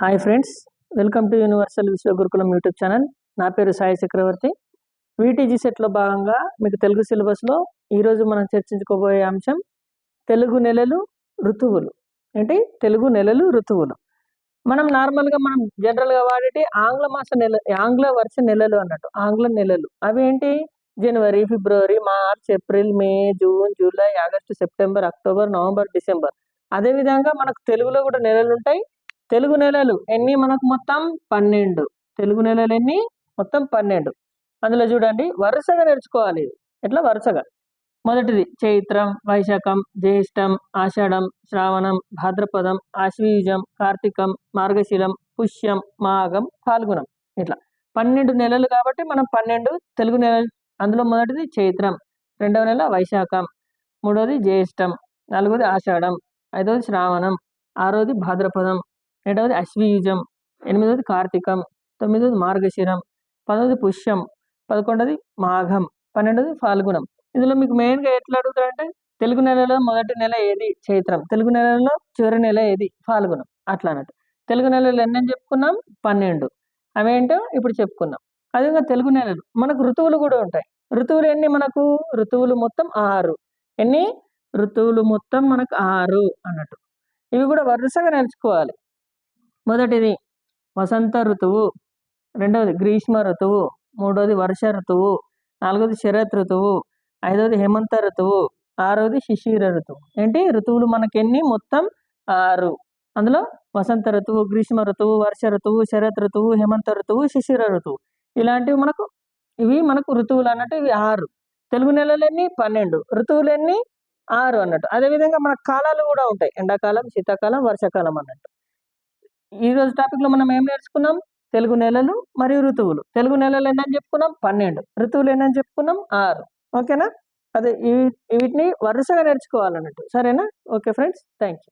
Hi friends welcome to universal Vishwagurukulam YouTube channel. నా పేరు సాయి చక్రవర్తి. VTG సెట్లో భాగంగా మీకు తెలుగు సిలబస్లో ఈరోజు మనం చర్చించుకోబోయే అంశం తెలుగు నెలలు ఋతువులు. ఏంటి? తెలుగు నెలలు ఋతువులు. మనం నార్మల్గా మనం జనరల్గా వాడేటి ఆంగ్ల మాస నెల ఆంగ్ల వర్ష నెలలు అన్నట్టు ఆంగ్ల నెలలు. అవి ఏంటి? జనవరి ఫిబ్రవరి March April May June July August September October November December. అదేవిధంగా మనకు తెలుగులో కూడా నెలలు ఉంటాయి తెలుగు నెలలు ఎన్ని మనకు మొత్తం? పన్నెండు. తెలుగు నెలలు ఎన్ని? మొత్తం పన్నెండు. అందులో చూడండి వరుసగా నేర్చుకోవాలి. ఎట్లా? వరుసగా. మొదటిది చైత్రం వైశాఖం జ్యేష్టం ఆషాఢం శ్రావణం భాద్రపదం ఆశ్వీజం కార్తీకం మార్గశీలం పుష్యం మాఘం ఫాల్గుణం. ఇట్లా. పన్నెండు నెలలు కాబట్టి మనం పన్నెండు తెలుగు నెలలు. అందులో మొదటిది చైత్రం రెండవ నెల వైశాఖం మూడవది జ్యేష్టం నాలుగవది ఆషాఢం ఐదవది శ్రావణం ఆరవది భాద్రపదం రెండవది అశ్వీయుజం ఎనిమిదవది కార్తీకం తొమ్మిదవది మార్గశిరం పదవది పుష్యం పదకొండవది మాఘం పన్నెండవది ఫాల్గుణం. ఇందులో మీకు మెయిన్గా ఎట్లా అడుగుతారంటే తెలుగు నెలలో మొదటి నెల ఏది? చైత్రం. తెలుగు నెలలో చివరి నెల ఏది? ఫాల్గుణం. అట్లా అన్నట్టు. తెలుగు నెలలు ఎన్ని చెప్పుకున్నాం? పన్నెండు. అవేంటో ఇప్పుడు చెప్పుకున్నాం. అదేవిధంగా తెలుగు నెలలు. మనకు ఋతువులు కూడా ఉంటాయి. ఋతువులు ఎన్ని మనకు? ఋతువులు మొత్తం ఆరు. ఎన్ని? ఋతువులు మొత్తం మనకు ఆరు అన్నట్టు. ఇవి కూడా వరుసగా నేర్చుకోవాలి. మొదటిది వసంత ఋతువు రెండవది గ్రీష్మ ఋతువు మూడవది వర్ష ఋతువు నాలుగవది శరత్ ఋతువు ఐదవది హేమంత ఋతువు ఆరవది శిశిర ఋతువు. ఏంటి? ఋతువులు మనకెన్ని? మొత్తం ఆరు. అందులో వసంత ఋతువు గ్రీష్మ ఋతువు వర్ష ఋతువు శరత్ ఋతువు హేమంత ఋతువు శిశిర ఋతువు. ఇలాంటివి మనకు ఇవి మనకు ఋతువులు అన్నట్టు ఇవి ఆరు. తెలుగు నెలలన్నీ? పన్నెండు. ఋతువులన్నీ? ఆరు అన్నట్టు. అదేవిధంగా మన కాలాలు కూడా ఉంటాయి. ఎండాకాలం శీతాకాలం వర్షాకాలం అన్నట్టు. ఈరోజు టాపిక్లో మనం ఏం నేర్చుకున్నాం? తెలుగు నెలలు మరియు ఋతువులు. తెలుగు నెలలు ఏంటని చెప్పుకున్నాం? పన్నెండు. ఋతువులు ఏంటని చెప్పుకున్నాం? ఆరు. ఓకేనా? అదే వీటిని వరుసగా నేర్చుకోవాలన్నట్టు. సరేనా? Okay friends. Thank you